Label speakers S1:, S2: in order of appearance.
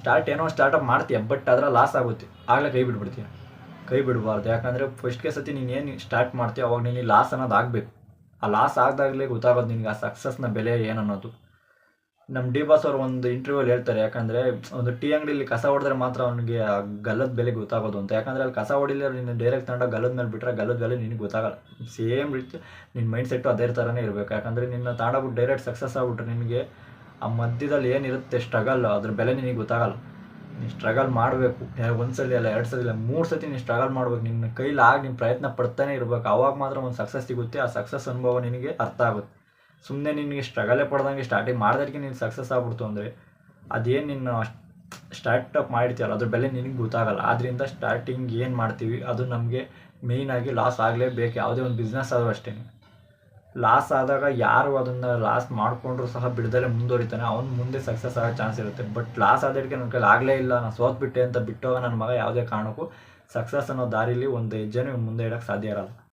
S1: Start ಏನೋ startup ಮಾಡ್ತೀಯ but ಅದರ ಲಾಸ್ ಆಗುತ್ತೆ ಆಗಲೇ ಕೈ ಬಿಟ್ಬಿಡ್ತೀಯ. ಕೈ ಬಿಡಬಾರ್ದು. ಯಾಕಂದರೆ ಫಸ್ಟ್ಗೆ ಸತಿ ನೀನು ಏನು ಸ್ಟಾರ್ಟ್ ಮಾಡ್ತೀಯ, ಅವಾಗ ನೀನು ಲಾಸ್ ಅನ್ನೋದು ಆಗಬೇಕು. ಆ ಲಾಸ್ ಆಗದಾಗಲೇ ಗೊತ್ತಾಗೋದು ನಿನಗೆ ಆ ಸಕ್ಸಸ್ನ ಬೆಲೆ ಏನು ಅನ್ನೋದು. ನಮ್ಮ ಡಿ ಬಾಸ್ ಅವರು ಒಂದು ಇಂಟರ್ವ್ಯೂಲ್ಲಿ ಹೇಳ್ತಾರೆ, ಯಾಕಂದರೆ ಒಂದು ಟೀ ಅಂಗಡಿಲಿ ಕಸ ಹೊಡೆದ್ರೆ ಮಾತ್ರ ಅವನಿಗೆ ಆ ಗಲ್ಲದ ಬೆಲೆ ಗೊತ್ತಾಗೋದು ಅಂತ. ಯಾಕಂದರೆ ಅಲ್ಲಿ ಕಸ ಹೊಡಿಲ್ಲ ನೀನು ಡೈರೆಕ್ಟ್ ತಂಡ ಗಲ್ಲದ ಮೇಲೆ ಬಿಟ್ಟರೆ ಗಲ್ಲದ ಬೆಲೆ ನಿನಗೆ ಗೊತ್ತಾಗಲ್ಲ. ಸೇಮ್ ರೀತಿ ನಿನ್ನ ಮೈಂಡ್ ಸೆಟ್ಟು ಅದೇ ಥರನೇ ಇರಬೇಕು. ಯಾಕಂದರೆ ನಿನ್ನ ತಗೊಂಡೋಗ್ಬಿಟ್ಟು ಡೈರೆಕ್ಟ್ ಸಕ್ಸಸ್ ಆಗ್ಬಿಟ್ರೆ ನಿನಗೆ ಆ ಮಧ್ಯದಲ್ಲಿ ಏನಿರುತ್ತೆ ಸ್ಟ್ರಗಲ್ ಅದ್ರ ಬೆಲೆ ನಿನಗೆ ಗೊತ್ತಾಗಲ್ಲ. ನೀನು ಸ್ಟ್ರಗಲ್ ಮಾಡಬೇಕು. ಒಂದು ಸಲ ಅಲ್ಲ, ಎರಡು ಸಲ ಇಲ್ಲ ಮೂರು ಸತಿ ನೀನು ಸ್ಟ್ರಗಲ್ ಮಾಡ್ಬೇಕು. ನಿನ್ನ ಕೈಲಿ ಆಗಿ ನೀನು ಪ್ರಯತ್ನ ಪಡ್ತಾನೆ ಇರಬೇಕು. ಅವಾಗ ಮಾತ್ರ ಒಂದು ಸಕ್ಸಸ್ ಸಿಗುತ್ತೆ. ಆ ಸಕ್ಸಸ್ ಅನುಭವ ನಿನಗೆ ಅರ್ಥ ಆಗುತ್ತೆ. ಸುಮ್ಮನೆ ನಿನಗೆ ಸ್ಟ್ರಗಲೇ ಪಡ್ದಂಗೆ ಸ್ಟಾರ್ಟಿಂಗ್ ಮಾಡೋದಕ್ಕೆ ನೀನು ಸಕ್ಸಸ್ ಆಗ್ಬಿಡ್ತು ಅಂದರೆ, ಅದೇನು ನಿನ್ನ ಸ್ಟಾರ್ಟಪ್ ಮಾಡಿರ್ತೀಯಲ್ಲ, ಅದ್ರ ಬೆಲೆ ನಿನಗೆ ಗೊತ್ತಾಗಲ್ಲ. ಆದ್ದರಿಂದ ಸ್ಟಾರ್ಟಿಂಗ್ ಏನು ಮಾಡ್ತೀವಿ, ಅದು ನಮಗೆ ಮೇಯ್ನಾಗಿ ಲಾಸ್ ಆಗಲೇಬೇಕು. ಯಾವುದೇ ಒಂದು ಬಿಸ್ನೆಸ್ ಆದರೂ ಅಷ್ಟೇ ಲಾಸ್ ಆದಾಗ ಯಾರು ಅದನ್ನು ಲಾಸ್ ಮಾಡಿಕೊಂಡ್ರು ಸಹ ಬಿಡದಲ್ಲೇ ಮುಂದುವರಿತಾನೆ. ಅವ್ನು ಮುಂದೆ ಸಕ್ಸಸ್ ಆಗೋ ಚಾನ್ಸ್ ಇರುತ್ತೆ. ಬಟ್ ಲಾಸ್ ಆದಕ್ಕೆ ನನ್ನ ಕೈಲಿ ಆಗಲೇ ಇಲ್ಲ. ನಾನು ಸೋತ್ಬಿಟ್ಟೆ ಅಂತ ಬಿಟ್ಟೋಗ ನನ್ನ ಮಗ ಯಾವುದೇ ಕಾರಣಕ್ಕೂ ಸಕ್ಸಸ್ ಅನ್ನೋ ದಾರಿಲಿ ಒಂದು ಹೆಜ್ಜೆನೂ ಮುಂದೆ ಇಡೋಕ್ಕೆ ಸಾಧ್ಯ ಇರಲ್ಲ.